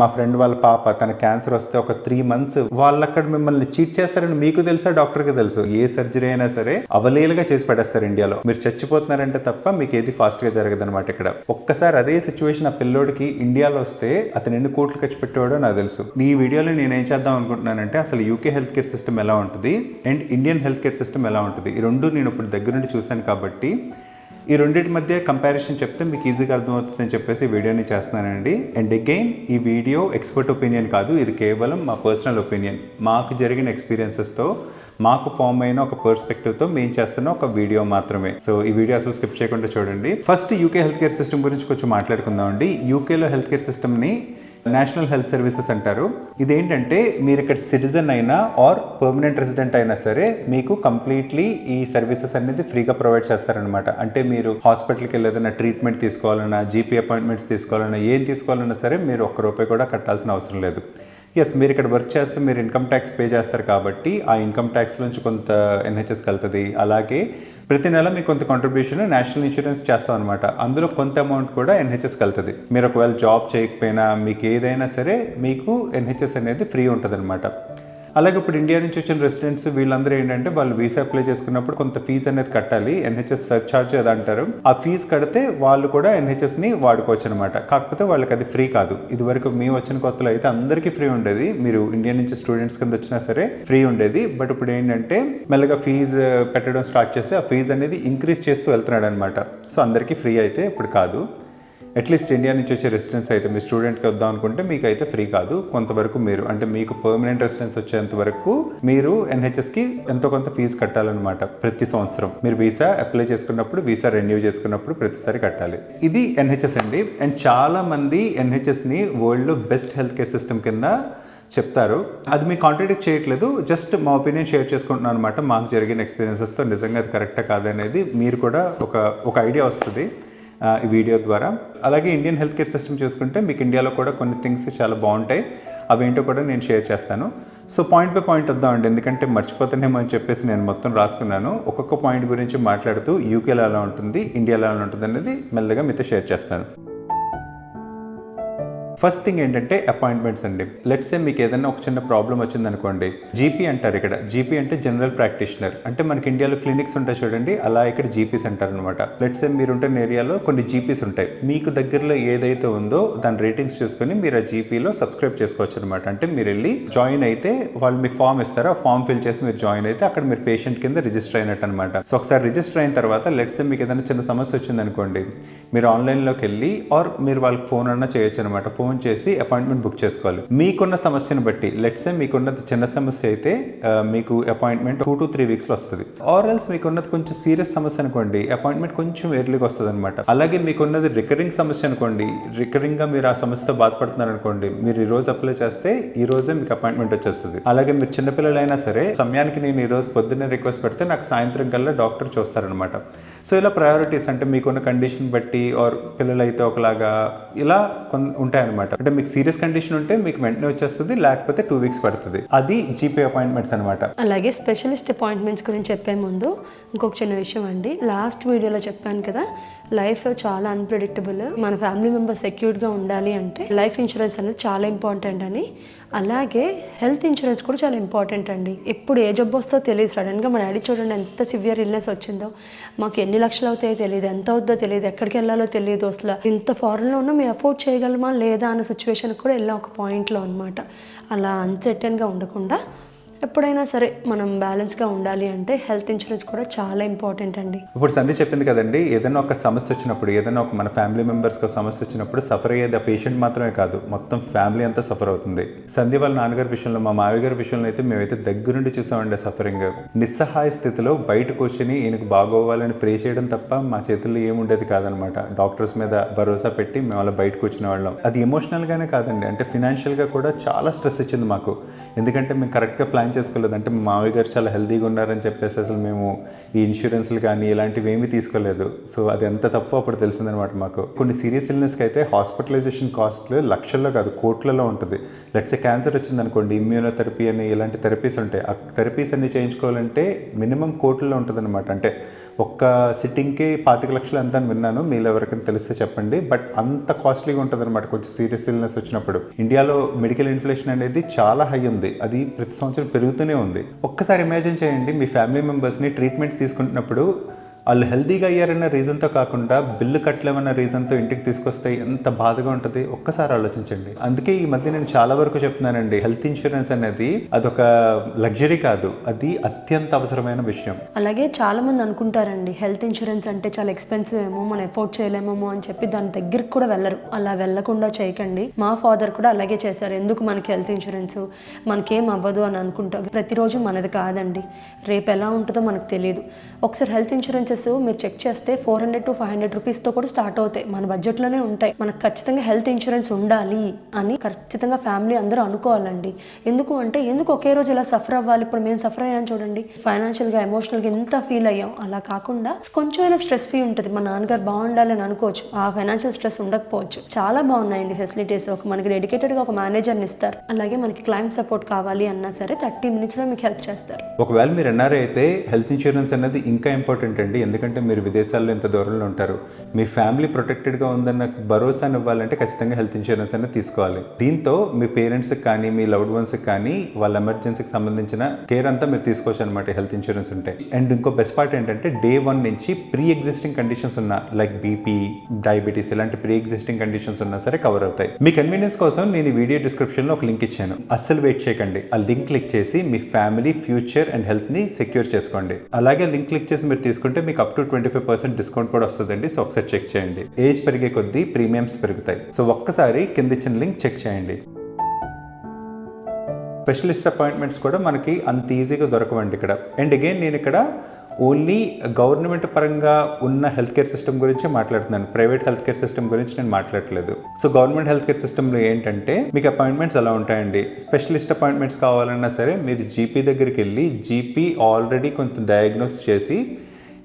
మా ఫ్రెండ్ వాళ్ళ పాప తన క్యాన్సర్ వస్తే ఒక త్రీ మంత్స్ వాళ్ళు అక్కడ మిమ్మల్ని చీట్ చేస్తారని మీకు తెలుసా? డాక్టర్కి తెలుసు. ఏ సర్జరీ అయినా సరే అవలీలుగా చేసి పడేస్తారు ఇండియాలో. మీరు చచ్చిపోతున్నారంటే తప్ప మీకు ఏది ఫాస్ట్గా జరగదు అనమాట ఇక్కడ. ఒక్కసారి అదే సిచ్యువేషన్ ఆ పిల్లోడికి ఇండియాలో వస్తే అతను ఎన్ని కోట్లు ఖర్చు పెట్టేవాడో నాకు తెలుసు. ఈ వీడియోలో నేను ఏం చేద్దాం అనుకుంటున్నానంటే అసలు యూకే హెల్త్ కేర్ సిస్టమ్ ఎలా ఉంటుంది? And Indian health care system ఎలా ఉంటుంది? ఈ రెండు నేను ఇప్పుడు దగ్గర నుండి చూశాను కాబట్టి ఈ రెండింటి మధ్య కంపారిజన్ చెప్తే మీకు ఈజీగా అర్థమవుతుంది అని చెప్పేసి వీడియోని చేస్తున్నానండి. అండ్ అగైన్ ఈ వీడియో ఎక్స్పర్ట్ ఒపీనియన్ కాదు ఇది కేవలం మా పర్సనల్ ఒపీనియన్ మాకు జరిగిన ఎక్స్పీరియన్సెస్తో మాకు ఫామ్ అయిన ఒక పర్స్పెక్టివ్తో మేము చేస్తున్న ఒక వీడియో మాత్రమే. సో ఈ వీడియో అసలు స్కిప్ చేయకుండా చూడండి. First UK health care system గురించి కొంచెం మాట్లాడుకుందాం అండి యూకేలో హెల్త్ కేర్ సిస్టమ్ని నేషనల్ హెల్త్ సర్వీసెస్ అంటారు. ఇదేంటంటే మీరు ఇక్కడ సిటిజన్ అయినా ఆర్ పర్మనెంట్ రెసిడెంట్ అయినా సరే మీకు కంప్లీట్లీ ఈ సర్వీసెస్ అనేది ఫ్రీగా ప్రొవైడ్ చేస్తారనమాట అంటే మీరు హాస్పిటల్కి వెళ్ళి ఏదైనా ట్రీట్మెంట్ తీసుకోవాలన్నా జీపీ అపాయింట్మెంట్స్ తీసుకోవాలన్నా ఏం తీసుకోవాలన్నా సరే మీరు ఒక్క రూపాయి కూడా కట్టాల్సిన అవసరం లేదు. ఎస్ మీరు ఇక్కడ వర్క్ చేస్తే మీరు ఇన్కమ్ ట్యాక్స్ పే చేస్తారు కాబట్టి ఆ ఇన్కమ్ ట్యాక్స్ నుంచి కొంత ఎన్హెచ్ఎస్ కలుతుంది. అలాగే ప్రతి నెల మీకు కొంత కాంట్రిబ్యూషన్ నేషనల్ ఇన్సూరెన్స్ చేస్తాం అనమాట అందులో కొంత అమౌంట్ కూడా ఎన్హెచ్ఎస్ కలుతుంది. మీరు ఒకవేళ జాబ్ చేయకపోయినా మీకు ఏదైనా సరే మీకు ఎన్హెచ్ఎస్ అనేది ఫ్రీ ఉంటుంది అలాగే ఇప్పుడు ఇండియా నుంచి వచ్చిన రెసిడెంట్స్ వీళ్ళందరూ ఏంటంటే వాళ్ళు వీసా అప్లై చేసుకున్నప్పుడు కొంత ఫీజు అనేది కట్టాలి. ఎన్హెచ్ఎస్ సర్చార్జ్ అది అంటారు. ఆ ఫీజు కడితే వాళ్ళు కూడా ఎన్హెచ్ఎస్ని వాడుకోవచ్చు అనమాట కాకపోతే వాళ్ళకి అది ఫ్రీ కాదు. ఇది వరకు మేము వచ్చిన కొత్తలో అయితే అందరికీ ఫ్రీ ఉండేది. మీరు ఇండియా నుంచి స్టూడెంట్స్ కింద వచ్చినా సరే ఫ్రీ ఉండేది. బట్ ఇప్పుడు ఏంటంటే మెల్లగా ఫీజు పెట్టడం స్టార్ట్ చేస్తే ఆ ఫీజు అనేది ఇంక్రీజ్ చేస్తూ వెళ్తున్నాడు అనమాట సో అందరికీ ఫ్రీ అయితే ఇప్పుడు కాదు. అట్లీస్ట్ ఇండియా నుంచి వచ్చే రెసిడెన్స్ అయితే మీ స్టూడెంట్కి వద్దాం అనుకుంటే మీకు అయితే ఫ్రీ కాదు. కొంతవరకు మీరు అంటే మీకు పర్మనెంట్ రెసిడెన్స్ వచ్చేంత వరకు మీరు ఎన్హెచ్ఎస్కి ఎంతో కొంత ఫీజు కట్టాలన్నమాట ప్రతి సంవత్సరం. మీరు వీసా అప్లై చేసుకున్నప్పుడు వీసా రెన్యూ చేసుకున్నప్పుడు ప్రతిసారి కట్టాలి. ఇది ఎన్హెచ్ఎస్ అండి. అండ్ చాలా మంది ఎన్హెచ్ఎస్ని వరల్డ్లో బెస్ట్ హెల్త్ కేర్ సిస్టమ్ కింద చెప్తారు. అది మీకు కాంట్రాడిక్ట్ చేయట్లేదు. జస్ట్ మా ఒపీనియన్ షేర్ చేసుకుంటున్నాను అనమాట మాకు జరిగిన ఎక్స్పీరియన్సెస్తో నిజంగా అది కరెక్టా కాదనేది మీరు కూడా ఒక ఒక ఐడియా వస్తుంది. ఈ వీడియో ద్వారా. అలాగే ఇండియన్ హెల్త్ కేర్ సిస్టమ్ చూసుకుంటే మీకు ఇండియాలో కూడా కొన్ని థింగ్స్ చాలా బాగుంటాయి. అవేంటో కూడా నేను షేర్ చేస్తాను. సో పాయింట్ బై పాయింట్ వద్దామండి ఎందుకంటే మర్చిపోతానేమో అని చెప్పేసి నేను మొత్తం రాసుకున్నాను. ఒక్కొక్క పాయింట్ గురించి మాట్లాడుతూ యూకేలో ఎలా ఉంటుంది ఇండియాలో ఎలా ఉంటుంది అనేది మెల్లగా మీతో షేర్ చేస్తాను. ఫస్ట్ థింగ్ ఏంటంటే అపాయింట్మెంట్స్ అండి. లెట్స్ ఏ మీకు ఏదైనా ఒక చిన్న ప్రాబ్లం వచ్చింది అనుకోండి జీపీ అంటారు ఇక్కడ. జీపీ అంటే జనరల్ ప్రాక్టీషనర్ అంటే మనకి ఇండియాలో క్లినిక్స్ ఉంటాయి చూడండి. అలా ఇక్కడ జీపీస్ అంటారు అనమాట లెట్స్ ఏ మీరు ఉంటున్న ఏరియాలో కొన్ని జీపీస్ ఉంటాయి. మీకు దగ్గరలో ఏదైతే ఉందో దాని రేటింగ్స్ చూసుకొని మీరు ఆ జీపీలో సబ్స్క్రైబ్ చేసుకోవచ్చు అనమాట అంటే మీరు వెళ్ళి జాయిన్ అయితే వాళ్ళు మీకు ఫామ్ ఇస్తారు. ఆ ఫామ్ ఫిల్ చేసి మీరు జాయిన్ అయితే అక్కడ మీరు పేషెంట్ కింద రిజిస్టర్ అయినట్టు అనమాట సో ఒకసారి రిజిస్టర్ అయిన తర్వాత లెట్స్ మీకు ఏదైనా చిన్న సమస్య వచ్చింది అనుకోండి మీరు ఆన్లైన్లోకి వెళ్ళి ఆర్ మీరు వాళ్ళకి ఫోన్ అన్నా చేయొచ్చు అనమాట ఫోన్ చేసి అపాయింట్మెంట్ బుక్ చేసుకోవాలి. మీకున్న సమస్యను బట్టి లెట్సే మీకున్నది చిన్న సమస్య అయితే మీకు అపాయింట్మెంట్ టూ టు త్రీ వీక్స్లో వస్తుంది. ఆర్ ఎల్స్ మీకున్నది కొంచెం సీరియస్ సమస్య అనుకోండి అపాయింట్మెంట్ కొంచెం ఎర్లీగా వస్తుంది అనమాట అలాగే మీకున్నది రికరింగ్ సమస్య అనుకోండి రికరింగ్గా మీరు ఆ సమస్యతో బాధపడుతున్నారు అనుకోండి మీరు ఈ రోజు అప్లై చేస్తే ఈ రోజే మీకు అపాయింట్మెంట్ వచ్చేస్తుంది. అలాగే మీరు చిన్నపిల్లలైనా సరే సమయానికి నేను ఈ రోజు పొద్దున్నే రిక్వెస్ట్ పెడితే నాకు సాయంత్రం కల్లా డాక్టర్ చూస్తారనమాట సో ఇలా ప్రయారిటీస్ అంటే మీకున్న కండిషన్ బట్టి ఆర్ పిల్లలైతే ఒకలాగా ఇలా కొన్ని ఉంటాయన్నమాట. అంటే మీకు సీరియస్ కండిషన్ ఉంటే మీకు వెంటనే వచ్చేస్తుంది లేకపోతే టూ వీక్స్ పడుతుంది. అది జీపీ అపాయింట్మెంట్స్ అనమాట అలాగే స్పెషలిస్ట్ అపాయింట్మెంట్స్ గురించి చెప్పే ముందు ఇంకొక చిన్న విషయం అండి. లాస్ట్ వీడియోలో చెప్పాను కదా లైఫ్ చాలా అన్ప్రిడిక్టబుల్ మన ఫ్యామిలీ మెంబర్స్ సెక్యూర్డ్గా ఉండాలి అంటే లైఫ్ ఇన్సూరెన్స్ అనేది చాలా ఇంపార్టెంట్ అని. అలాగే హెల్త్ ఇన్సూరెన్స్ కూడా చాలా ఇంపార్టెంట్ అండి. ఎప్పుడు ఏ జబ్బు వస్తో తెలియదు. సడన్గా మన డాడీ చూడండి ఎంత సివియర్ ఇల్నెస్ వచ్చిందో. మాకు ఎన్ని లక్షలు అవుతాయో తెలియదు. ఎంత అవుద్దో తెలియదు. ఎక్కడికి వెళ్ళాలో తెలియదు అసలు. ఇంత ఫారెన్లో ఉన్నా మేము అఫోర్డ్ చేయగలమా లేదా అన్న సిచ్యువేషన్ కూడా వెళ్ళాం ఒక పాయింట్లో అనమాట అలా అన్సర్టన్గా ఉండకుండా ఎప్పుడైనా సరే మనం బ్యాలెన్స్గా ఉండాలి అంటే హెల్త్ ఇన్సూరెన్స్ కూడా చాలా ఇంపార్టెంట్ అండి. ఇప్పుడు సంధి చెప్పింది కదండి ఏదైనా ఒక సమస్య వచ్చినప్పుడు ఏదైనా ఒక మన ఫ్యామిలీ మెంబర్స్కి సమస్య వచ్చినప్పుడు సఫర్ అయ్యేది ఆ పేషెంట్ మాత్రమే కాదు మొత్తం ఫ్యామిలీ అంతా సఫర్ అవుతుంది. సంధి వాళ్ళ నాన్నగారి విషయంలో మా మావి గారి విషయంలో అయితే మేమైతే దగ్గరుండి చూసామండి సఫరింగ్ నిస్సహాయ స్థితిలో బయటకు వచ్చి ఈయనకు బాగోవాలని ప్రే చేయడం తప్ప మా చేతుల్లో ఏముండేది కాదనమాట. డాక్టర్స్ మీద భరోసా పెట్టి మేము అలా బయటకు వచ్చిన వాళ్ళం. అది ఎమోషనల్గానే కాదండి అంటే ఫినాన్షియల్గా కూడా చాలా స్ట్రెస్ ఇచ్చింది మాకు. ఎందుకంటే మేము కరెక్ట్గా ప్లాన్ ప్లాన్ చేసుకోలేదు అంటే మా మామయ్య గారు చాలా హెల్తీగా ఉన్నారని చెప్పేసి అసలు మేము ఈ ఇన్సూరెన్స్లు కానీ ఇలాంటివి ఏమీ తీసుకోలేదు. సో అది ఎంత తప్పు అప్పుడు తెలిసిందనమాట మాకు. కొన్ని సీరియస్ ఇల్నెస్కి అయితే హాస్పిటలైజేషన్ కాస్ట్లు లక్షల్లో కాదు కోట్లలో ఉంటుంది. లెట్స్ క్యాన్సర్ వచ్చింది అనుకోండి ఇమ్యూనోథెరపీ అని ఇలాంటి థెరపీస్ ఉంటాయి. ఆ థెరపీస్ అన్ని చేయించుకోవాలంటే మినిమం కోట్లలో ఉంటుంది అంటే ఒక్క సిట్టింగ్కి పాతిక లక్షలు ఎంత అని విన్నాను మీరు ఎవరికైనా తెలిస్తే చెప్పండి. బట్ అంత కాస్ట్లీగా ఉంటుంది అనమాట కొంచెం సీరియస్ ఇల్నెస్ వచ్చినప్పుడు. ఇండియాలో మెడికల్ ఇన్ఫ్లేషన్ అనేది చాలా హై ఉంది. అది ప్రతి సంవత్సరం పెరుగుతూనే ఉంది. ఒక్కసారి ఇమాజిన్ చేయండి మీ ఫ్యామిలీ మెంబర్స్ని ట్రీట్మెంట్ తీసుకుంటున్నప్పుడు వాళ్ళు హెల్తీగా అయ్యారన్న రీజన్తో కాకుండా బిల్లు కట్టలేమన్న రీజన్తో ఇంటికి తీసుకొస్తే ఎంత బాధగా ఉంటుంది? ఒక్కసారి ఆలోచించండి. అందుకే ఈ మధ్య నేను చాలా వరకు చెప్తున్నానండి హెల్త్ ఇన్సూరెన్స్ అనేది అదొక లగ్జరీ కాదు అది అత్యంత అవసరమైన విషయం. అలాగే చాలా మంది అనుకుంటారండి హెల్త్ ఇన్సూరెన్స్ అంటే చాలా ఎక్స్పెన్సివ్ ఏమో మనం ఎఫోర్డ్ చేయలేమేమో అని చెప్పి దాని దగ్గరికి కూడా వెళ్ళరు. అలా వెళ్ళకుండా చేయకండి. మా ఫాదర్ కూడా అలాగే చేశారు. ఎందుకు మనకి హెల్త్ ఇన్సూరెన్స్ మనకేం అవ్వదు అని అనుకుంటాం. ప్రతిరోజు మనది కాదండి. రేపు ఎలా ఉంటుందో మనకు తెలియదు ఒకసారి హెల్త్ ఇన్సూరెన్స్ ప్రైసెస్ మీరు చెక్ చేస్తే four hundred to five hundred రూపీస్తో కూడా స్టార్ట్ అవుతాయి. మన బడ్జెట్లోనే ఉంటాయి. మనకు ఖచ్చితంగా హెల్త్ ఇన్సూరెన్స్ ఉండాలి అని ఖచ్చితంగా ఫ్యామిలీ అందరూ అనుకోవాలండి. ఎందుకు అంటే ఎందుకు ఒకే రోజు ఇలా సఫర్ అవ్వాలి? ఇప్పుడు మేము సఫర్ అయ్యాను చూడండి. ఫైనాన్షియల్గా ఎమోషనల్గా ఎంత ఫీల్ అయ్యాం? అలా కాకుండా కొంచెం అయినా స్ట్రెస్ ఫ్రీ ఉంటుంది. మా నాన్నగారు బాగుండాలి అని అనుకోవచ్చు. ఆ ఫైనాన్షియల్ స్ట్రెస్ ఉండకపోవచ్చు. చాలా బాగున్నాయండి ఫెసిలిటీస్ ఒక మనకి డెడికేటెడ్గా ఒక మేనేజర్ని ఇస్తారు. అలాగే మనకి క్లైమ్ సపోర్ట్ కావాలి అన్నా సరే థర్టీ మినిట్స్లో మీకు హెల్ప్ చేస్తారు. ఒకవేళ మీరు ఎన్ఆర్ఐ అయితే హెల్త్ ఇన్సూరెన్స్ అనేది ఇంకా ఇంపార్టెంట్ అండి. ఎందుకంటే మీరు విదేశాల్లో ఇంత దూరంలో ఉంటారు. మీ ఫ్యామిలీ ప్రొటెక్టెడ్గా ఉందన్న భరోసాను ఇవ్వాలంటే ఖచ్చితంగా హెల్త్ ఇన్సూరెన్స్ అనేది తీసుకోవాలి. దీంతో మీ పేరెంట్స్కి కానీ మీ లవ్డ్ వన్స్కి కానీ వాళ్ళ ఎమర్జెన్సీకి సంబంధించిన కేర్ అంతా మీరు తీసుకోవచ్చు అనమాట హెల్త్ ఇన్సూరెన్స్ ఉంటే. అండ్ ఇంకో బెస్ట్ పార్ట్ ఏంటంటే డే వన్ నుంచి ప్రీ ఎగ్జిస్టింగ్ కండిషన్స్ ఉన్న లైక్ బీపీ డయాబెటీస్ ఇలాంటి ప్రీ ఎగ్జిస్టింగ్ కండిషన్స్ ఉన్నా సరే కవర్ అవుతాయి. మీ కన్వీనియన్స్ కోసం నేను వీడియో డిస్క్రిప్షన్లో ఒక లింక్ ఇచ్చాను. అస్సలు వెయిట్ చేయకండి. ఆ లింక్ క్లిక్ చేసి మీ ఫ్యామిలీ ఫ్యూచర్ అండ్ హెల్త్ని సెక్యూర్ చేసుకోండి. అలాగే లింక్ క్లిక్ చేసి మీరు తీసుకుంటే మీకు up to twenty five percent discount కూడా వస్తుందండి. సో ఒకసారి చెక్ చేయండి. ఏజ్ పెరిగే కొద్దీ ప్రీమియమ్స్ పెరుగుతాయి. సో ఒక్కసారి కింద ఇచ్చిన లింక్ చెక్ చేయండి. స్పెషలిస్ట్ అపాయింట్మెంట్స్ కూడా మనకి అంత ఈజీగా దొరకవండి ఇక్కడ. అండ్ అగైన్ నేను ఇక్కడ ఓన్లీ గవర్నమెంట్ పరంగా ఉన్న హెల్త్ కేర్ సిస్టమ్ గురించి మాట్లాడుతున్నాను. ప్రైవేట్ హెల్త్ కేర్ సిస్టమ్ గురించి నేను మాట్లాడట్లేదు. సో గవర్నమెంట్ హెల్త్ కేర్ సిస్టమ్లో ఏంటంటే మీకు అపాయింట్మెంట్స్ ఎలా ఉంటాయండి. స్పెషలిస్ట్ అపాయింట్మెంట్స్ కావాలన్నా సరే మీరు జీపీ దగ్గరికి వెళ్ళి జీపీ ఆల్రెడీ కొంత డయాగ్నోస్ చేసి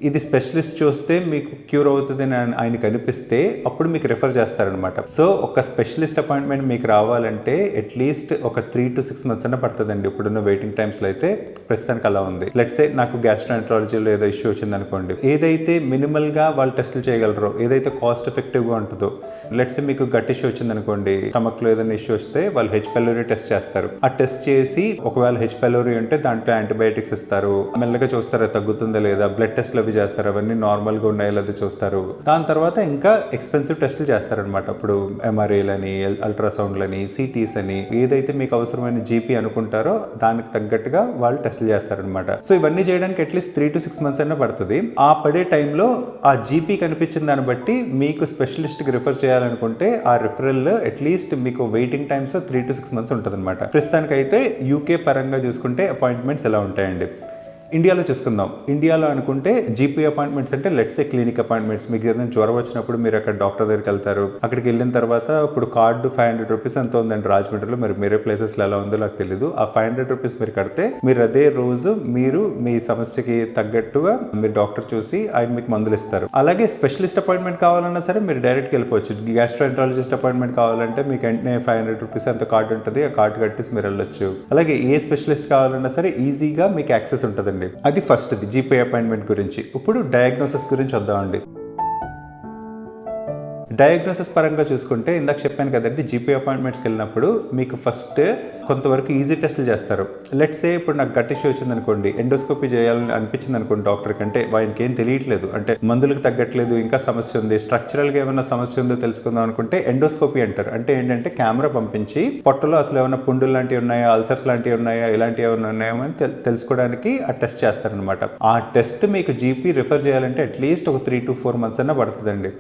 ఇది స్పెషలిస్ట్ చూస్తే మీకు క్యూర్ అవుతుంది అని ఆయన- కనిపిస్తే అనిపిస్తే అప్పుడు మీకు రిఫర్ చేస్తారనమాట సో ఒక స్పెషలిస్ట్ అపాయింట్మెంట్ మీకు రావాలంటే అట్లీస్ట్ ఒక త్రీ టు సిక్స్ మంత్స్ అన్న పడుతుందండి. ఇప్పుడున్న వెయిటింగ్ టైమ్స్లో అయితే ప్రస్తుతానికి అలా ఉంది. లెట్స్ సే నాకు గ్యాస్ట్రాంట్రాలజీలో ఏదో ఇష్యూ వచ్చింది అనుకోండి ఏదైతే మినిమల్గా వాళ్ళు టెస్టులు చేయగలరో ఏదైతే కాస్ట్ ఎఫెక్టివ్గా ఉంటుందో లెట్స్ సే మీకు గట్ ఇష్యూ వచ్చింది అనుకోండి స్టమక్లో ఏదైనా ఇష్యూ వస్తే వాళ్ళు హెచ్ పెలోరీ టెస్ట్ చేస్తారు. ఆ టెస్ట్ చేసి ఒకవేళ హెచ్ పెలోరీ ఉంటే దాంట్లో యాంటీబయాటిక్స్ ఇస్తారు. మెల్లగా చూస్తారా తగ్గుతుందా లేదా? బ్లడ్ టెస్ట్లో చేస్తారు అవన్నీ నార్మల్గా ఉన్నాయో లేదో చూస్తారు. దాని తర్వాత ఇంకా ఎక్స్పెన్సివ్ టెస్టులు చేస్తారనమాట అప్పుడు ఎంఆర్ఐలని అల్ట్రాసౌండ్లని సిటీస్ అని ఏదైతే మీకు అవసరమైన జీపీ అనుకుంటారో దానికి తగ్గట్టుగా వాళ్ళు టెస్టులు చేస్తారనమాట సో ఇవన్నీ చేయడానికి at least three to six months అయినా పడుతుంది. ఆ పడే టైంలో ఆ జీపీ కనిపించిన దాన్ని బట్టి మీకు స్పెషలిస్ట్కి రిఫర్ చేయాలనుకుంటే ఆ రిఫరల్ అట్లీస్ట్ మీకు waiting times three to six months ఉంటుంది అనమాట ప్రస్తుతానికైతే యూకే పరంగా చూసుకుంటే అపాయింట్మెంట్స్ ఎలా ఉంటాయండి? ఇండియాలో చూసుకుందాం. ఇండియాలో అనుకుంటే జీపీ అపాయింట్మెంట్స్ అంటే లెట్స్ ఏ క్లినిక్ అపాయింట్మెంట్స్ మీకు ఏదైనా జ్వరం వచ్చినప్పుడు మీరు అక్కడ డాక్టర్ దగ్గరికి వెళ్తారు. అక్కడికి వెళ్ళిన తర్వాత ఇప్పుడు కార్డు ఫైవ్ హండ్రెడ్ రూపీస్ ఎంత ఉందండి రాజమండ్రిలో? మరి మీరే ప్లేసెస్లో ఎలా ఉందో నాకు తెలియదు ఆ ఫైవ్ హండ్రెడ్ రూపీస్ మీరు కడితే మీరు అదే రోజు మీరు మీ సమస్యకి తగ్గట్టుగా మీరు డాక్టర్ చూసి ఆయన మీకు మందులు ఇస్తారు. అలాగే స్పెషలిస్ట్ అపాయింట్మెంట్ కావాలన్నా సరే మీరు డైరెక్ట్కి వెళ్ళిపోవచ్చు. గ్యాస్ట్రోఎంట్రాలజిస్ట్ అపాయింట్మెంట్ కావాలంటే మీకు వెంటనే ఫైవ్ హండ్రెడ్ రూపీస్ అంత కార్డు ఉంటుంది ఆ కార్డు కట్టేసి మీరు వెళ్ళొచ్చు. అలాగే ఏ స్పెషలిస్ట్ కావాలన్నా సరే ఈజీగా మీకు యాక్సెస్ ఉంటుందండి. అది ఫస్ట్ ఇది జీపీ అపాయింట్మెంట్ గురించి. ఇప్పుడు డయాగ్నోసిస్ గురించి వద్దామండి. డయాగ్నోసిస్ పరంగా చూసుకుంటే ఇందాక చెప్పాను కదండి జీపీ అపాయింట్మెంట్స్కి వెళ్ళినప్పుడు మీకు ఫస్ట్ కొంతవరకు ఈజీ టెస్టులు చేస్తారు. లెట్స్ సే ఇప్పుడు నాకు గట్ ఇష్యూ వచ్చింది అనుకోండి ఎండోస్కోపీ చేయాలని అనిపించింది అనుకోండి డాక్టర్ కంటే ఆయనకి ఏం తెలియట్లేదు. అంటే మందులకు తగ్గట్లేదు ఇంకా సమస్య ఉంది స్ట్రక్చరల్గా ఏమైనా సమస్య ఉందో తెలుసుకుందాం అనుకుంటే ఎండోస్కోపీ అంటారు. అంటే ఏంటంటే కెమెరా పంపించి పొట్టలో అసలు ఏమైనా పుండులు లాంటివి ఉన్నాయా అల్సర్స్ లాంటివి ఉన్నాయా ఇలాంటివి ఏమైనా ఉన్నాయో అని తెలుసుకోవడానికి ఆ టెస్ట్ చేస్తారనమాట ఆ టెస్ట్ మీకు జీపీ రిఫర్ చేయాలంటే అట్లీస్ట్ ఒక త్రీ టు ఫోర్ మంత్స్ అన్న పడుతుందండి.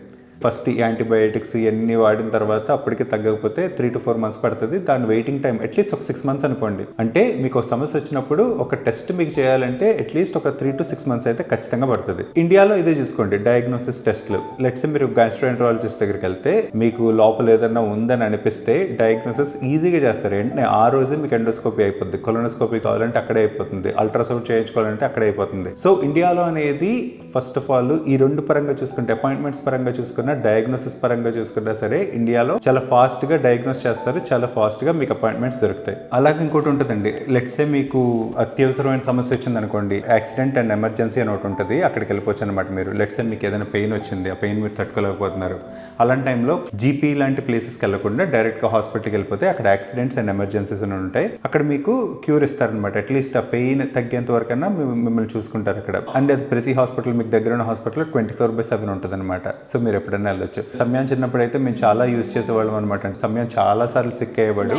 ఫస్ట్ ఈ యాంటీబయాటిక్స్ ఇవన్నీ వాడిన తర్వాత అప్పటికి తగ్గకపోతే త్రీ టు ఫోర్ మంత్స్ పడుతుంది. దాని వెయిటింగ్ టైం అట్లీస్ట్ ఒక సిక్స్ మంత్స్ అనుకోండి. అంటే మీకు ఒక సమస్య వచ్చినప్పుడు ఒక టెస్ట్ మీకు చేయాలంటే అట్లీస్ట్ ఒక త్రీ టు సిక్స్ మంత్స్ అయితే ఖచ్చితంగా పడుతుంది. ఇండియాలో ఇదే చూసుకోండి డయాగ్నోసిస్ టెస్ట్లు లెట్స్ మీరు గ్యాస్ట్రోఎంట్రాలజిస్ట్ దగ్గరికి వెళ్తే మీకు లోపల ఏదైనా ఉందని అనిపిస్తే డయాగ్నోసిస్ ఈజీగా చేస్తారు. వెంటనే ఆ రోజే మీకు ఎండోస్కోపీ అయిపోద్ది. కొలోనోస్కోపీ కావాలంటే అక్కడే అయిపోతుంది. అల్ట్రాసౌండ్ చేయించుకోవాలంటే అక్కడే అయిపోతుంది. సో ఇండియాలో అనేది ఫస్ట్ ఆఫ్ ఆల్ ఈ రెండు పరంగా చూసుకుంటే అపాయింట్మెంట్స్ పరంగా చూసుకున్న చూసుకున్నా డయాగ్నోసిస్ పరంగా చూసుకున్నా సరే ఇండియాలో చాలా ఫాస్ట్గా డయాగ్నోస్ చేస్తారు చాలా ఫాస్ట్గా మీకు అపాయింట్మెంట్స్ దొరుకుతాయి. అలాగే ఇంకోటి ఉంటుందండి లెట్స్ మీకు అత్యవసరమైన సమస్య వచ్చింది అనుకోండి యాక్సిడెంట్ అండ్ ఎమర్జెన్సీ అని ఒకటి ఉంటుంది అక్కడికి వెళ్ళిపోవచ్చు అనమాట మీరు. లెట్సే మీకు ఏదైనా పెయిన్ వచ్చింది ఆ పెయిన్ మీరు తట్టుకోలేకపోతున్నారు. అలాంటి టైంలో జీపీ లాంటి ప్లేసెస్కి వెళ్ళకుండా డైరెక్ట్గా హాస్పిటల్కి వెళ్ళిపోతే అక్కడ యాక్సిడెంట్స్ అండ్ ఎమర్జెన్సీస్ అని ఉంటాయి. అక్కడ మీకు క్యూర్ ఇస్తారనమాట అట్లీస్ట్ ఆ పెయిన్ తగ్గేంత వరకన్నా మిమ్మల్ని చూసుకుంటారు అక్కడ. అండ్ అది ప్రతి హాస్పిటల్ మీకు దగ్గర ఉన్న hospital twenty four by seven ఉంటుంది అనమాట సో మీరు ఎప్పుడైనా వెళ్ళొచ్చు. సమయం చిన్నప్పుడు అయితే మేము చాలా యూజ్ చేసేవాళ్ళం అనమాట సమయం చాలా సార్లు సిక్ అయ్యేవాడు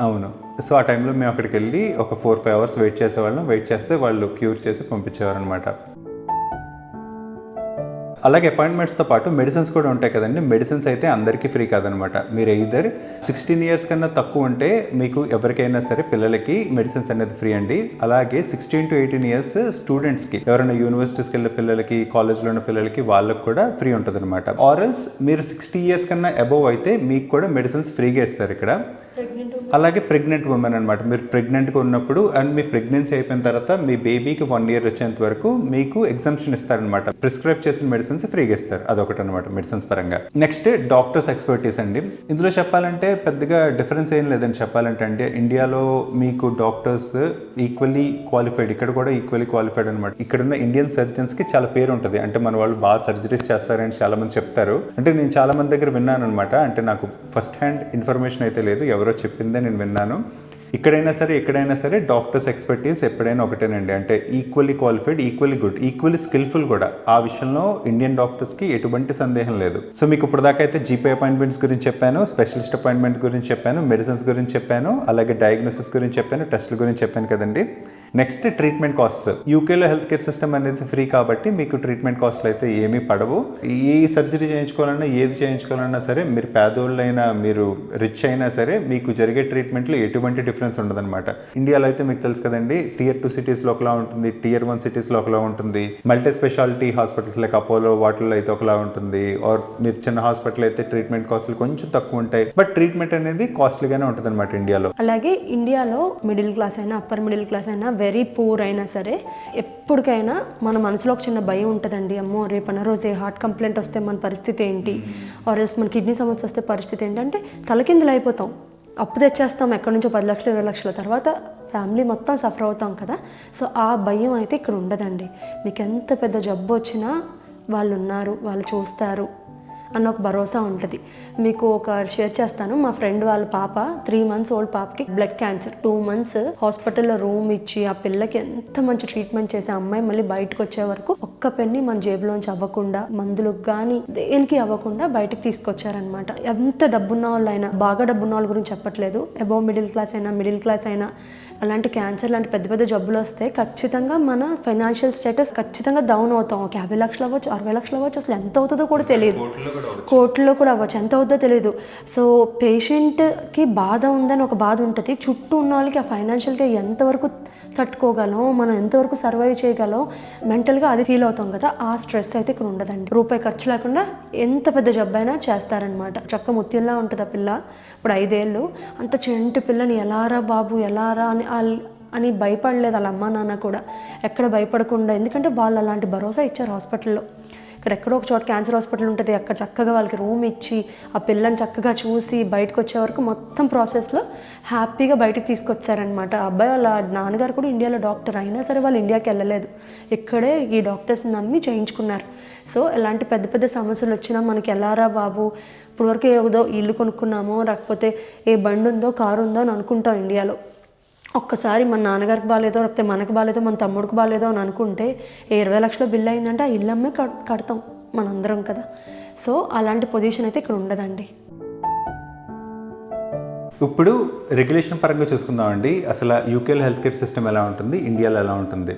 అవును. సో ఆ టైంలో మేము అక్కడికి వెళ్ళి ఒక ఫోర్ ఫైవ్ అవర్స్ వెయిట్ చేసేవాళ్ళం. వెయిట్ చేస్తే వాళ్ళు క్యూర్ చేసి పంపించేవారు అనమాట అలాగే అపాయింట్మెంట్స్తో పాటు మెడిసిన్స్ కూడా ఉంటాయి కదండి. మెడిసిన్స్ అయితే అందరికీ ఫ్రీ కాదనమాట. మీరు ఇద్దరు సిక్స్టీన్ ఇయర్స్ కన్నా తక్కువ ఉంటే మీకు ఎవరికైనా సరే పిల్లలకి మెడిసిన్స్ అనేది ఫ్రీ అండి. అలాగే సిక్స్టీన్ టు ఎయిటీన్ ఇయర్స్ స్టూడెంట్స్కి ఎవరైనా యూనివర్సిటీస్కి వెళ్ళే పిల్లలకి కాలేజ్లో ఉన్న పిల్లలకి వాళ్ళకి కూడా ఫ్రీ ఉంటుంది అనమాట ఆరల్స్ మీరు సిక్స్టీ ఇయర్స్ కన్నా అబోవ్ అయితే మీకు కూడా మెడిసిన్స్ ఫ్రీగా ఇస్తారు ఇక్కడ. అలాగే ప్రెగ్నెంట్ ఉమెన్ అనమాట మీరు ప్రెగ్నెంట్గా ఉన్నప్పుడు అండ్ మీ ప్రెగ్నెన్సీ అయిపోయిన తర్వాత మీ బేబీకి వన్ ఇయర్ వచ్చేంత వరకు మీకు ఎగ్జామ్షన్ ఇస్తారనమాట ప్రిస్క్రైబ్ చేసిన మెడిసిన్స్ ఫ్రీగా ఇస్తారు. అదొకటి అనమాట మెడిసిన్స్ పరంగా. నెక్స్ట్ డాక్టర్స్ ఎక్స్పర్టీస్ అండి. ఇందులో చెప్పాలంటే పెద్దగా డిఫరెన్స్ ఏం లేదని చెప్పాలంటే అంటే ఇండియాలో మీకు డాక్టర్స్ ఈక్వల్లీ క్వాలిఫైడ్ ఇక్కడ కూడా ఈక్వల్లీ క్వాలిఫైడ్ అనమాట ఇక్కడ ఉన్న ఇండియన్ సర్జన్స్కి చాలా పేరు ఉంటుంది. అంటే మన వాళ్ళు బాగా సర్జరీస్ చేస్తారని చాలా మంది చెప్తారు. అంటే నేను చాలా మంది దగ్గర విన్నాను అనమాట అంటే నాకు ఫస్ట్ హ్యాండ్ ఇన్ఫర్మేషన్ అయితే లేదు. ఎవరో చెప్పిందని నేను విన్నాను. ఇక్కడైనా సరే ఎక్కడైనా సరే డాక్టర్స్ ఎక్స్పర్టీస్ ఎప్పుడైనా ఒకటేనండి. అంటే equally qualified equally good equally skilful కూడా. ఆ విషయంలో ఇండియన్ డాక్టర్స్కి ఎటువంటి సందేహం లేదు. సో మీకు ఇప్పుడు దాకా అయితే జీపీ అపాయింట్మెంట్స్ గురించి చెప్పాను స్పెషలిస్ట్ అపాయింట్మెంట్ గురించి చెప్పాను మెడిసిన్స్ గురించి చెప్పాను అలాగే డయాగ్నోసిస్ గురించి చెప్పాను టెస్ట్ల గురించి చెప్పాను కదండి. నెక్స్ట్ ట్రీట్మెంట్ కాస్ట్ యూకేలో హెల్త్ కేర్ సిస్టమ్ అనేది ఫ్రీ కాబట్టి మీకు ట్రీట్మెంట్ కాస్ట్లు అయితే ఏమీ పడవు. ఏ సర్జరీ చేయించుకోవాలన్నా ఏది చేయించుకోవాలన్నా సరే మీరు పేదోళ్ళైనా మీరు రిచ్ అయినా సరే మీకు జరిగే ట్రీట్మెంట్లో ఎటువంటి డిఫరెన్స్ ఉండదన్నమాట. ఇండియాలో అయితే మీకు తెలుసు కదండి టియర్ టూ సిటీస్లో ఒకలా ఉంటుంది టియర్ వన్ సిటీస్లో ఒకలా ఉంటుంది multi speciality hospitals like Apollo వాటిల్లో అయితే ఒకలా ఉంటుంది ఆర్ మీరు చిన్న హాస్పిటల్ అయితే ట్రీట్మెంట్ కాస్ట్లు కొంచెం తక్కువ ఉంటాయి. బట్ ట్రీట్మెంట్ అనేది కాస్ట్లీగానే ఉంటుంది అనమాట ఇండియాలో. అలాగే ఇండియాలో మిడిల్ క్లాస్ అయినా అప్పర్ మిడిల్ క్లాస్ అయినా వెరీ పూర్ అయినా సరే ఎప్పటికైనా మన మనసులో ఒక చిన్న భయం ఉంటుందండి అమ్మో రేపు రోజు ఏ హార్ట్ కంప్లైంట్ వస్తే మన పరిస్థితి ఏంటి? ఆర్ ఎల్స్ మన కిడ్నీ సమస్య వస్తే పరిస్థితి ఏంటి? అంటే తలకిందులు అయిపోతాం. అప్పు తెచ్చేస్తాం ఎక్కడి నుంచో పది లక్షలు ఇరవై లక్షల తర్వాత ఫ్యామిలీ మొత్తం సఫర్ అవుతాం కదా. సో ఆ భయం అయితే ఇక్కడ ఉండదండి. మీకు ఎంత పెద్ద జబ్బు వచ్చినా వాళ్ళు ఉన్నారు వాళ్ళు చూస్తారు. అన్న ఒక భరోసా ఉంటుంది. మీకు ఒక షేర్ చేస్తాను. మా ఫ్రెండ్ వాళ్ళ పాప త్రీ మంత్స్ ఓల్డ్ పాపకి బ్లడ్ క్యాన్సర్ టూ మంత్స్ హాస్పిటల్లో రూమ్ ఇచ్చి ఆ పిల్లకి ఎంత మంచి ట్రీట్మెంట్ చేసి అమ్మాయి మళ్ళీ బయటకు వచ్చే వరకు ఒక్క పెన్ని మన జేబులోంచి అవ్వకుండా మందులకు కానీ దేనికి అవ్వకుండా బయటకు తీసుకొచ్చారనమాట ఎంత డబ్బున్న వాళ్ళైనా బాగా డబ్బున్న వాళ్ళ గురించి చెప్పట్లేదు. అబౌవ్ మిడిల్ క్లాస్ అయినా మిడిల్ క్లాస్ అయినా అలాంటి క్యాన్సర్ లాంటి పెద్ద పెద్ద జబ్బులు వస్తే ఖచ్చితంగా మన ఫైనాన్షియల్ స్టేటస్ ఖచ్చితంగా డౌన్ అవుతాం. ఒక యాభై లక్షలు అవ్వచ్చు అరవై లక్షలు అవ్వచ్చు అసలు ఎంత అవుతుందో కూడా తెలియదు. కోట్లలో కూడా అవ్వచ్చు. ఎంత అవుతుందో తెలియదు సో పేషెంట్కి బాధ ఉందని ఒక బాధ ఉంటుంది. చుట్టూ ఉన్న వాళ్ళకి ఆ ఫైనాన్షియల్గా ఎంతవరకు తట్టుకోగలం మనం ఎంతవరకు సర్వైవ్ చేయగలం మెంటల్గా అది ఫీల్ అవుతాం కదా ఆ స్ట్రెస్ అయితే ఇక్కడ ఉండదండి. రూపాయి ఖర్చు లేకుండా ఎంత పెద్ద జబ్బైనా చేస్తారనమాట చక్క ముత్యంలా ఉంటుంది ఆ పిల్ల. ఇప్పుడు ఐదేళ్ళు. అంత చెంటు పిల్లని ఎలారా బాబు ఎలారా అని అని భయపడలేదు వాళ్ళ అమ్మ నాన్న కూడా. ఎక్కడ భయపడకుండా ఎందుకంటే వాళ్ళు అలాంటి భరోసా ఇచ్చారు హాస్పిటల్లో. ఇక్కడ ఎక్కడో ఒక చోట క్యాన్సర్ హాస్పిటల్ ఉంటుంది అక్కడ చక్కగా వాళ్ళకి రూమ్ ఇచ్చి ఆ పిల్లని చక్కగా చూసి బయటకు వచ్చే వరకు మొత్తం ప్రాసెస్లో హ్యాపీగా బయటకు తీసుకొచ్చారనమాట ఆ అబ్బాయి వాళ్ళ నాన్నగారు కూడా ఇండియాలో డాక్టర్ అయినా సరే వాళ్ళు ఇండియాకి వెళ్ళలేదు. ఇక్కడే ఈ డాక్టర్స్ని నమ్మి చేయించుకున్నారు. సో ఎలాంటి పెద్ద పెద్ద సమస్యలు వచ్చినా మనకి ఎలారా బాబు? ఇప్పుడు వరకు ఏదో ఇల్లు కొనుక్కున్నామో లేకపోతే ఏ బండి ఉందో కారు ఉందో అని అనుకుంటాం ఇండియాలో. ఒక్కసారి మన నాన్నగారికి బాగాలేదో లేకపోతే మనకు బాగాలేదో మన తమ్ముడికి బాగాలేదో అని అనుకుంటే ఇరవై లక్షల బిల్ అయిందంటే ఆ ఇల్లు అమ్మే కడతాం మనందరం కదా. సో అలాంటి పొజిషన్ అయితే ఇక్కడ ఉండదండి. ఇప్పుడు రెగ్యులేషన్ పరంగా చూసుకుందామండి. అసలు యూకేలో హెల్త్ కేర్ సిస్టమ్ ఎలా ఉంటుంది? ఇండియాలో ఎలా ఉంటుంది?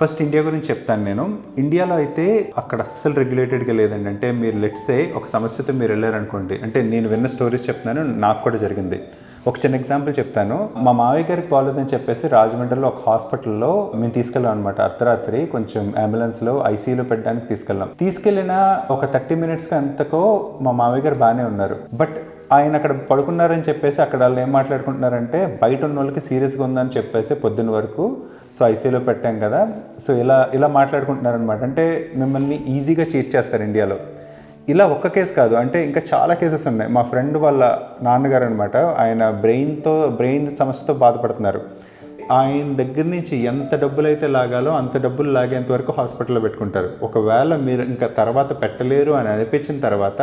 ఫస్ట్ ఇండియా గురించి చెప్తాను నేను. ఇండియాలో అయితే అక్కడ అస్సలు రెగ్యులేటెడ్గా లేదండి. అంటే మీరు లెట్సే ఒక సమస్యతో మీరు వెళ్ళారనుకోండి. అంటే నేను విన్న స్టోరీస్ చెప్తున్నాను నాకు కూడా జరిగింది. ఒక చిన్న ఎగ్జాంపుల్ చెప్తాను. మా మావయ్య గారికి బాగాలేదని చెప్పేసి రాజమండ్రిలో ఒక హాస్పిటల్లో మేము తీసుకెళ్ళాం అనమాట అర్ధరాత్రి కొంచెం అంబులెన్స్లో ఐసీయూలో పెట్టడానికి తీసుకెళ్ళాం. తీసుకెళ్ళిన ఒక థర్టీ మినిట్స్కి అంతకో మా మావయ్య గారు బాగానే ఉన్నారు. బట్ ఆయన అక్కడ పడుకున్నారని చెప్పేసి అక్కడ వాళ్ళు ఏం మాట్లాడుకుంటున్నారంటే బయట ఉన్న వాళ్ళకి సీరియస్గా ఉందని చెప్పేసి పొద్దున్న వరకు సో ఐసీలో పెట్టాం కదా. సో ఇలా ఇలా మాట్లాడుకుంటున్నారనమాట అంటే మిమ్మల్ని ఈజీగా చీట్ చేస్తారు ఇండియాలో. ఇలా ఒక్క కేసు కాదు. అంటే ఇంకా చాలా కేసెస్ ఉన్నాయి. మా ఫ్రెండ్ వాళ్ళ నాన్నగారు అనమాట ఆయన బ్రెయిన్తో బ్రెయిన్ సమస్యతో బాధపడుతున్నారు. ఆయన దగ్గర నుంచి ఎంత డబ్బులు అయితే లాగాలో అంత డబ్బులు లాగేంత వరకు హాస్పిటల్లో పెట్టుకుంటారు. ఒకవేళ మీరు ఇంకా తర్వాత పెట్టలేరు అని అనిపించిన తర్వాత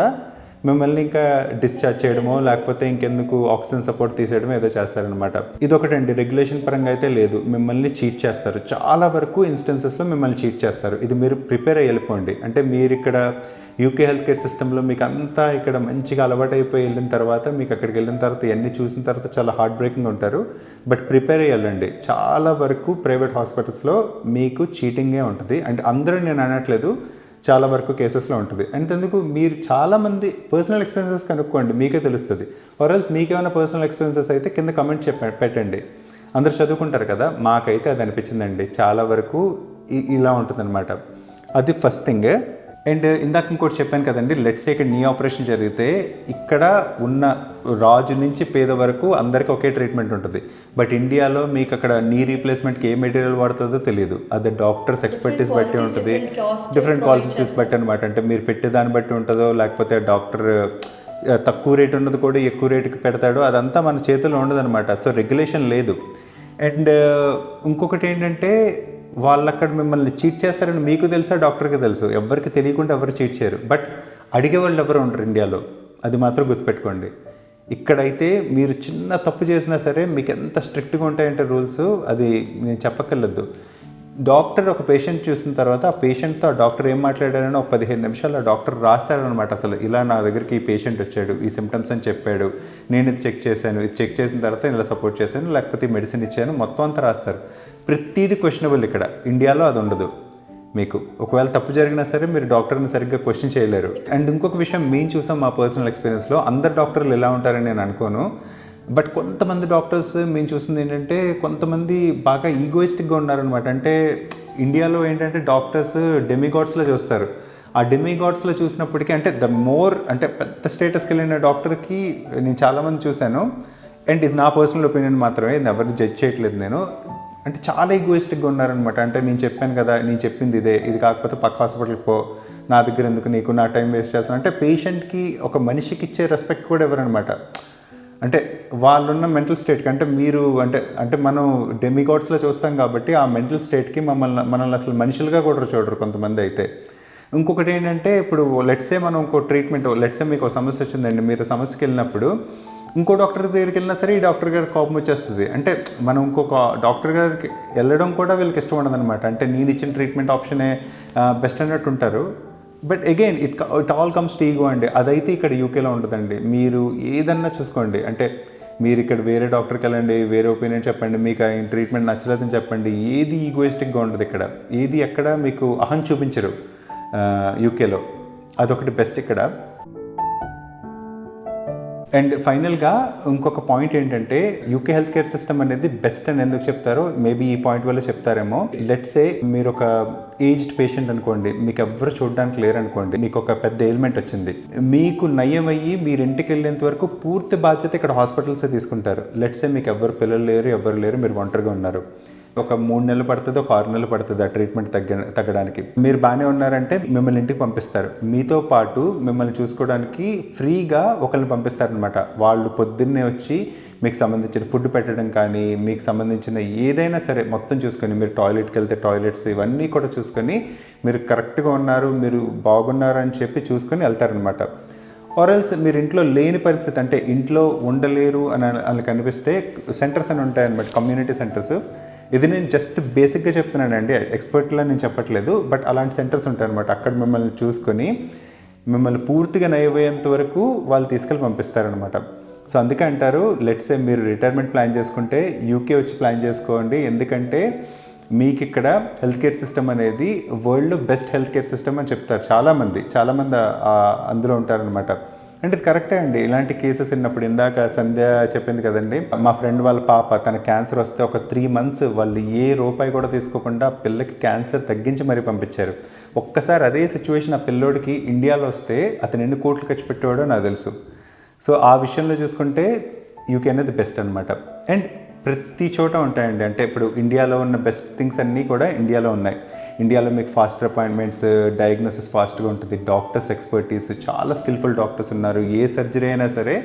మిమ్మల్ని ఇంకా డిశ్చార్జ్ చేయడమో లేకపోతే ఇంకెందుకు ఆక్సిజన్ సపోర్ట్ తీసేయడమో ఏదో చేస్తారనమాట ఇది ఒకటండి రెగ్యులేషన్ పరంగా అయితే లేదు. మిమ్మల్ని చీట్ చేస్తారు. చాలా వరకు ఇన్స్టెన్సెస్లో మిమ్మల్ని చీట్ చేస్తారు. ఇది మీరు ప్రిపేర్ అయ్యి వెళ్ళిపోండి. అంటే మీరు ఇక్కడ యూకే హెల్త్ కేర్ సిస్టంలో మీకు అంతా ఇక్కడ మంచిగా అలవాటైపోయి వెళ్ళిన తర్వాత మీకు అక్కడికి వెళ్ళిన తర్వాత ఇవన్నీ చూసిన తర్వాత చాలా హార్ట్ బ్రేకింగ్ ఉంటారు. బట్ ప్రిపేర్ అయ్యాలండి. చాలా వరకు ప్రైవేట్ హాస్పిటల్స్లో మీకు చీటింగే ఉంటుంది. అంటే అందరూ నేను అనట్లేదు చాలా వరకు కేసెస్లో ఉంటుంది. అండ్ ఎందుకు? మీరు చాలామంది పర్సనల్ ఎక్స్పీరియన్సెస్ కనుక్కోండి మీకే తెలుస్తుంది. ఆర్ఎల్స్ మీకేమైనా పర్సనల్ ఎక్స్పీరియన్సెస్ అయితే కింద కమెంట్ చెప్ప పెట్టండి. అందరు చదువుకుంటారు కదా మాకైతే అది అనిపించిందండి. చాలా వరకు ఇలా ఉంటుందన్నమాట. అది ఫస్ట్ థింగ్ అండ్ ఇందాక ఇంకోటి చెప్పాను కదండి లెట్స్ ఇక్కడ నీ ఆపరేషన్ జరిగితే ఇక్కడ ఉన్న రాజు నుంచి పేద వరకు అందరికీ ఒకే ట్రీట్మెంట్ ఉంటుంది. బట్ ఇండియాలో మీకు అక్కడ నీ రీప్లేస్మెంట్కి ఏ మెటీరియల్ వాడుతుందో తెలియదు. అది డాక్టర్స్ ఎక్స్పర్టీస్ బట్టి ఉంటుంది. డిఫరెంట్ క్వాలిటీస్ బట్టి అనమాట అంటే మీరు పెట్టే దాన్ని బట్టి ఉంటుందో లేకపోతే డాక్టర్ తక్కువ రేట్ ఉన్నది కూడా ఎక్కువ రేటుకి పెడతాడు అదంతా మన చేతిలో ఉండదన్నమాట. సో రెగ్యులేషన్ లేదు. అండ్ ఇంకొకటి ఏంటంటే వాళ్ళు అక్కడ మిమ్మల్ని చీట్ చేస్తారని మీకు తెలుసా డాక్టర్కి తెలుసు. ఎవరికి తెలియకుండా ఎవరు చీట్ చేయరు. బట్ అడిగే వాళ్ళు ఎవరు ఉండరు ఇండియాలో. అది మాత్రం గుర్తుపెట్టుకోండి. ఇక్కడైతే మీరు చిన్న తప్పు చేసినా సరే మీకు ఎంత స్ట్రిక్ట్గా ఉంటాయంటే రూల్స్ అది నేను చెప్పక్కర్లేదు. డాక్టర్ ఒక పేషెంట్ చూసిన తర్వాత ఆ పేషెంట్తో ఆ డాక్టర్ ఏం మాట్లాడారని ఒక పదిహేను నిమిషాలు ఆ డాక్టర్ రాస్తారనమాట అసలు ఇలా నా దగ్గరికి ఈ పేషెంట్ వచ్చాడు ఈ సిమ్టమ్స్ అని చెప్పాడు నేను ఇది చెక్ చేశాను ఇది చెక్ చేసిన తర్వాత ఇలా సపోర్ట్ చేశాను లేకపోతే మెడిసిన్ ఇచ్చాను మొత్తం అంతా రాస్తారు. ప్రతిదీ క్వశ్చనబుల్ ఇక్కడ. ఇండియాలో అది ఉండదు. మీకు ఒకవేళ తప్పు జరిగినా సరే మీరు డాక్టర్ని సరిగ్గా క్వశ్చన్ చేయలేరు. అండ్ ఇంకొక విషయం మేము చూసాం మా పర్సనల్ ఎక్స్పీరియన్స్లో అందరు డాక్టర్లు ఎలా ఉంటారని నేను అనుకోను. బట్ కొంతమంది డాక్టర్స్ మేము చూసింది ఏంటంటే కొంతమంది బాగా ఈగోయిస్టిక్గా ఉన్నారనమాట అంటే ఇండియాలో ఏంటంటే డాక్టర్స్ డెమిగాడ్స్లో చూస్తారు. ఆ డెమిగాడ్స్లో చూసినప్పటికీ అంటే ద మోర్ అంటే పెద్ద స్టేటస్కి వెళ్ళిన డాక్టర్కి నేను చాలామంది చూశాను. అండ్ ఇది నా పర్సనల్ ఒపీనియన్ మాత్రమే. ఇది ఎవరిని జడ్జ్ చేయట్లేదు నేను. అంటే చాలా ఎగ్వెస్టిక్గా ఉన్నారనమాట అంటే నేను చెప్పాను కదా నేను చెప్పింది ఇదే. ఇది కాకపోతే పక్క హాస్పిటల్కి పో. నా దగ్గర ఎందుకు నీకు నా టైం వేస్ట్ చేస్తాను అంటే పేషెంట్కి ఒక మనిషికి ఇచ్చే రెస్పెక్ట్ కూడా ఎవరనమాట అంటే వాళ్ళున్న మెంటల్ స్టేట్కి అంటే మీరు అంటే అంటే మనం డెమిగాడ్స్లో చూస్తాం కాబట్టి ఆ మెంటల్ స్టేట్కి మమ్మల్ని మనల్ని అసలు మనుషులుగా కూడా చూడరు కొంతమంది అయితే. ఇంకొకటి ఏంటంటే ఇప్పుడు లెట్సే మనం ఇంకో ట్రీట్మెంట్ లెట్సే మీకు ఒక సమస్య వచ్చిందండి. మీరు సమస్యకి వెళ్ళినప్పుడు ఇంకో డాక్టర్ దగ్గరికి వెళ్ళినా సరే ఈ డాక్టర్ గారికి కోపం వచ్చేస్తుంది. అంటే మనం ఇంకొక డాక్టర్ గారికి వెళ్ళడం కూడా వీళ్ళకి ఇష్టం ఉండదు అనమాట అంటే నేను ఇచ్చిన ట్రీట్మెంట్ ఆప్షనే బెస్ట్ అన్నట్టు ఉంటారు. But again it it all comes to ego అండి. అదైతే ఇక్కడ యూకేలో ఉంటుందండి మీరు ఏదన్నా చూసుకోండి. అంటే మీరు ఇక్కడ వేరే డాక్టర్కి వెళ్ళండి వేరే ఒపీనియన్ చెప్పండి మీకు ఆయన ట్రీట్మెంట్ నచ్చలేదని చెప్పండి. ఏది ఈగోయిస్టిక్గా ఉంటుంది ఇక్కడ. ఏది ఎక్కడ మీకు అహం చూపించరు యూకేలో అదొకటి బెస్ట్ ఇక్కడ. అండ్ ఫైనల్గా ఇంకొక పాయింట్ ఏంటంటే యూకే హెల్త్ కేర్ సిస్టమ్ అనేది బెస్ట్ అని ఎందుకు చెప్తారో మేబీ ఈ పాయింట్ వల్ల చెప్తారేమో. లెట్సే మీరు ఒక ఏజ్డ్ పేషెంట్ అనుకోండి మీకు ఎవ్వరు చూడడానికి లేరు అనుకోండి మీకు ఒక పెద్ద ఎయిల్మెంట్ వచ్చింది. మీకు నయం అయ్యి మీరు ఇంటికి వెళ్ళేంత వరకు పూర్తి బాధ్యత ఇక్కడ హాస్పిటల్సే తీసుకుంటారు. లెట్సే మీకు ఎవ్వరు పిల్లలు లేరు ఎవ్వరు లేరు మీరు ఒంటరిగా ఉన్నారు. ఒక మూడు నెలలు పడుతుంది ఒక ఆరు నెలలు పడుతుంది ఆ ట్రీట్మెంట్ తగ్గ తగ్గడానికి. మీరు బాగానే ఉన్నారంటే మిమ్మల్ని ఇంటికి పంపిస్తారు. మీతో పాటు మిమ్మల్ని చూసుకోవడానికి ఫ్రీగా ఒకరిని పంపిస్తారనమాట వాళ్ళు పొద్దున్నే వచ్చి మీకు సంబంధించిన ఫుడ్ పెట్టడం కానీ మీకు సంబంధించిన ఏదైనా సరే మొత్తం చూసుకొని మీరు టాయిలెట్కి వెళ్తే టాయిలెట్స్ ఇవన్నీ కూడా చూసుకొని మీరు కరెక్ట్గా ఉన్నారు మీరు బాగున్నారు అని చెప్పి చూసుకొని వెళ్తారనమాట ఆర్ఎల్స్ మీరు ఇంట్లో లేని పరిస్థితి అంటే ఇంట్లో ఉండలేరు అని వాళ్ళకి కనిపిస్తే సెంటర్స్ అని ఉంటాయన్నమాట కమ్యూనిటీ సెంటర్స్ ఇది నేను జస్ట్ బేసిక్గా చెప్తున్నానండి ఎక్స్పర్ట్లా నేను చెప్పట్లేదు బట్ అలాంటి సెంటర్స్ ఉంటాయి అనమాట అక్కడ మిమ్మల్ని చూసుకొని మిమ్మల్ని పూర్తిగా నయపోయేంత వరకు వాళ్ళు తీసుకెళ్ళి పంపిస్తారనమాట సో అందుకే అంటారు లెట్స్ ఏ మీరు రిటైర్మెంట్ ప్లాన్ చేసుకుంటే యూకే వచ్చి ప్లాన్ చేసుకోండి. ఎందుకంటే మీకు ఇక్కడ హెల్త్ కేర్ సిస్టమ్ అనేది వరల్డ్లో బెస్ట్ హెల్త్ కేర్ సిస్టమ్ అని చెప్తారు. చాలామంది చాలామంది అందులో ఉంటారనమాట అంటే ఇది కరెక్టే అండి. ఇలాంటి కేసెస్ ఉన్నప్పుడు ఇందాక సంధ్య చెప్పింది కదండి మా ఫ్రెండ్ వాళ్ళ పాప తన క్యాన్సర్ వస్తే ఒక త్రీ మంత్స్ వాళ్ళు ఏ రూపాయి కూడా తీసుకోకుండా పిల్లకి క్యాన్సర్ తగ్గించి మరీ పంపించారు. ఒక్కసారి అదే సిచ్యువేషన్ ఆ పిల్లోడికి ఇండియాలో వస్తే అతను ఎన్ని కోట్లు ఖర్చు పెట్టేవాడో నాకు తెలుసు. సో ఆ విషయంలో చూసుకుంటే యూకే అనేది బెస్ట్ అనమాట అండ్ ప్రతి చోట ఉంటాయండి. అంటే ఇప్పుడు ఇండియాలో ఉన్న బెస్ట్ థింగ్స్ అన్నీ కూడా ఇండియాలో ఉన్నాయి. ఇండియాలో మీకు ఫాస్టర్ అపాయింట్మెంట్స్ డయాగ్నోసిస్ ఫాస్ట్గా ఉంటుంది డాక్టర్స్ ఎక్స్పర్టీస్ చాలా స్కిల్ఫుల్ డాక్టర్స్ ఉన్నారు. ఏ సర్జరీ అయినా సరే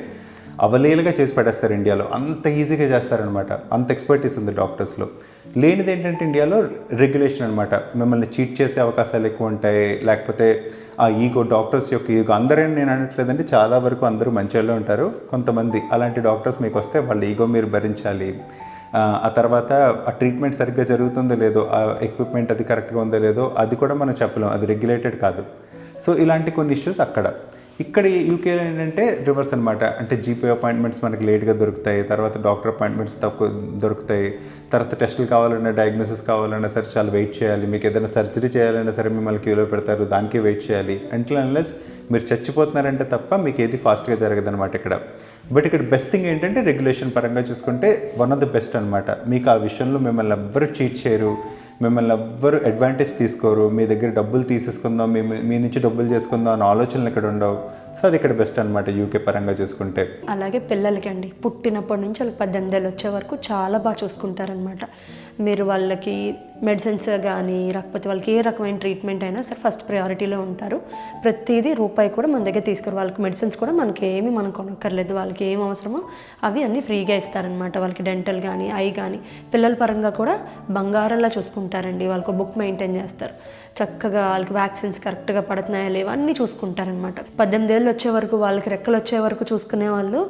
అవలేలుగా చేసి పెట్టేస్తారు ఇండియాలో. అంత ఈజీగా చేస్తారనమాట అంత ఎక్స్పర్టీస్ ఉంది డాక్టర్స్లో లేనిది ఏంటంటే ఇండియాలో రెగ్యులేషన్ అనమాట మిమ్మల్ని చీట్ చేసే అవకాశాలు ఎక్కువ ఉంటాయి. లేకపోతే ఆ ఈగో డాక్టర్స్ యొక్క ఈగో అందరని నేను అనట్లేదండి. చాలా వరకు అందరూ మంచిగా ఉంటారు. కొంతమంది అలాంటి డాక్టర్స్ మీకు వస్తే వాళ్ళ ఈగో మీరు భరించాలి. ఆ, తర్వాత ఆ ట్రీట్మెంట్ సరిగ్గా జరుగుతుందో లేదో ఆ ఎక్విప్మెంట్ అది కరెక్ట్గా ఉందో లేదో అది కూడా మనం చెప్పలేం. అది రెగ్యులేటెడ్ కాదు. సో ఇలాంటి కొన్ని ఇష్యూస్ అక్కడ. ఇక్కడ యూకేలో ఏంటంటే రివర్స్ అనమాట అంటే జీపీ అపాయింట్మెంట్స్ మనకి లేట్గా దొరుకుతాయి. తర్వాత డాక్టర్ అపాయింట్మెంట్స్ తక్కువ దొరుకుతాయి. తర్వాత టెస్టులు కావాలన్నా డయాగ్నోసిస్ కావాలన్నా సరే చాలా వెయిట్ చేయాలి. మీకు ఏదైనా సర్జరీ చేయాలన్నా సరే మిమ్మల్ని క్యూలో పెడతారు. దానికి వెయిట్ చేయాలి. అంటే అన్లెస్ మీరు చచ్చిపోతున్నారంటే తప్ప మీకు ఏది ఫాస్ట్గా జరగదు అనమాట ఇక్కడ. బట్ ఇక్కడ బెస్ట్ థింగ్ ఏంటంటే రెగ్యులేషన్ పరంగా చూసుకుంటే వన్ ఆఫ్ ద బెస్ట్ అనమాట మీకు ఆ విషయంలో మిమ్మల్ని ఎవ్వరు చీట్ చేయరు. మిమ్మల్ని ఎవ్వరు అడ్వాంటేజ్ తీసుకోరు. మీ దగ్గర డబ్బులు తీసేసుకుందాం మీ మీ నుంచి డబ్బులు చేసుకుందాం అన్న ఆలోచనలు ఇక్కడ ఉండవు. సో అది ఇక్కడ బెస్ట్ అనమాట యూకే పరంగా చూసుకుంటే. అలాగే పిల్లలకి అండి పుట్టినప్పటి నుంచి వాళ్ళకి పద్దెనిమిది వచ్చే వరకు చాలా బాగా చూసుకుంటారనమాట మీరు వాళ్ళకి మెడిసిన్స్ కానీ లేకపోతే వాళ్ళకి ఏ రకమైన ట్రీట్మెంట్ అయినా సరే ఫస్ట్ ప్రయారిటీలో ఉంటారు. ప్రతిదీ రూపాయి కూడా మన దగ్గర తీసుకురు వాళ్ళకి మెడిసిన్స్ కూడా మనకి ఏమి మనం కొనక్కర్లేదు. వాళ్ళకి ఏం అవసరమో అవి అన్నీ ఫ్రీగా ఇస్తారనమాట వాళ్ళకి డెంటల్ కానీ ఐ కానీ పిల్లల పరంగా కూడా బంగారంలా చూసుకుంటారండి. వాళ్ళకి బుక్ మెయింటైన్ చేస్తారు. చక్కగా వాళ్ళకి వ్యాక్సిన్స్ కరెక్ట్గా పడుతున్నాయా లేవా అన్నీ చూసుకుంటారనమాట పద్దెనిమిది ఏళ్ళు వచ్చే వరకు వాళ్ళకి రెక్కలు వచ్చే వరకు చూసుకునే వాళ్ళు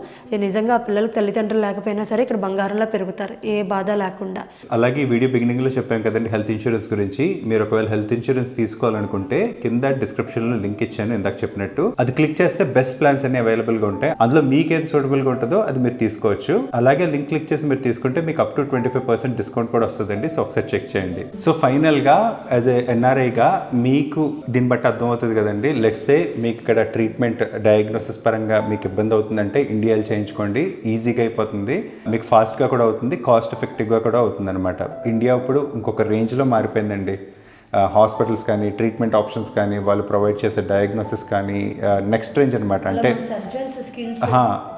నిజంగా ఆ పిల్లలకి తల్లిదండ్రులు లేకపోయినా సరే ఇక్కడ బంగారంలా పెరుగుతారు ఏ బాధ లేకుండా. అలాగే వీడియో బిగినింగ్లో చెప్పాం కదండి హెల్త్ ఇన్సూరెన్స్ గురించి. మీరు ఒకవేళ హెల్త్ ఇన్సూరెన్స్ తీసుకోవాలనుకుంటే కింద డిస్క్రిప్షన్లో లింక్ ఇచ్చాను ఇందాక చెప్పినట్టు. అది క్లిక్ చేస్తే బెస్ట్ ప్లాన్స్ అన్ని అవైలబుల్గా ఉంటాయి. అందులో మీకు ఏది సూటబుల్గా ఉంటుందో అది మీరు తీసుకోవచ్చు. అలాగే లింక్ క్లిక్ చేసి మీరు తీసుకుంటే మీకు up to twenty five percent discount కూడా వస్తుందండి. సో ఒకసారి చెక్ చేయండి. సో ఫైనల్గా యాజ్ ఎ ఎన్ఆర్ఐగా మీకు దీన్ని బట్టి అర్థమవుతుంది కదండి. లెట్స్ సే మీకు ఇక్కడ ట్రీట్మెంట్ డయాగ్నోసిస్ పరంగా మీకు ఇబ్బంది అవుతుందంటే ఇండియాలో చేయించుకోండి. ఈజీగా అయిపోతుంది. మీకు ఫాస్ట్గా కూడా అవుతుంది. కాస్ట్ ఎఫెక్టివ్గా కూడా అవుతుంది అనమాట ఇండియా ఇప్పుడు ఇంకొక రేంజ్లో మారిపోయిందండి. హాస్పిటల్స్ కానీ ట్రీట్మెంట్ ఆప్షన్స్ కానీ వాళ్ళు ప్రొవైడ్ చేసే డయాగ్నోసిస్ కానీ నెక్స్ట్ రేంజ్ అనమాట అంటే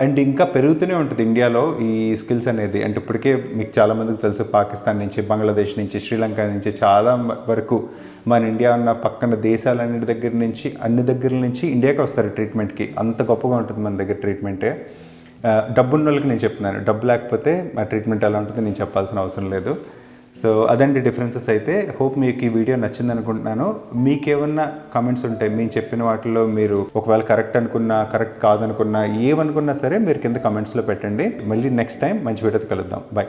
అండ్ ఇంకా పెరుగుతూనే ఉంటుంది ఇండియాలో ఈ స్కిల్స్ అనేది. అంటే ఇప్పటికే మీకు చాలా మందికి తెలుసు పాకిస్తాన్ నుంచి బంగ్లాదేశ్ నుంచి శ్రీలంక నుంచి చాలా మ- వరకు మన ఇండియా ఉన్న పక్కన దేశాలన్నిటి దగ్గర నుంచి అన్ని దగ్గర నుంచి ఇండియాకి వస్తారు ట్రీట్మెంట్కి. అంత గొప్పగా ఉంటుంది మన దగ్గర ట్రీట్మెంట్. డబ్బున్న వాళ్ళకి నేను చెప్తున్నాను. డబ్బు లేకపోతే ఆ ట్రీట్మెంట్ ఎలా ఉంటుంది నేను చెప్పాల్సిన అవసరం లేదు. సో అదండి డిఫరెన్సెస్ అయితే. హోప్ మీకు ఈ వీడియో నచ్చింది అనుకుంటున్నాను మీకు కమెంట్స్ ఉంటాయి మేము చెప్పిన వాటిలో మీరు ఒకవేళ కరెక్ట్ అనుకున్నా కరెక్ట్ కాదనుకున్నా ఏమనుకున్నా సరే మీరు కింద కమెంట్స్లో పెట్టండి. మళ్ళీ నెక్స్ట్ టైం మంచి వీడియోతో కలుద్దాం. బాయ్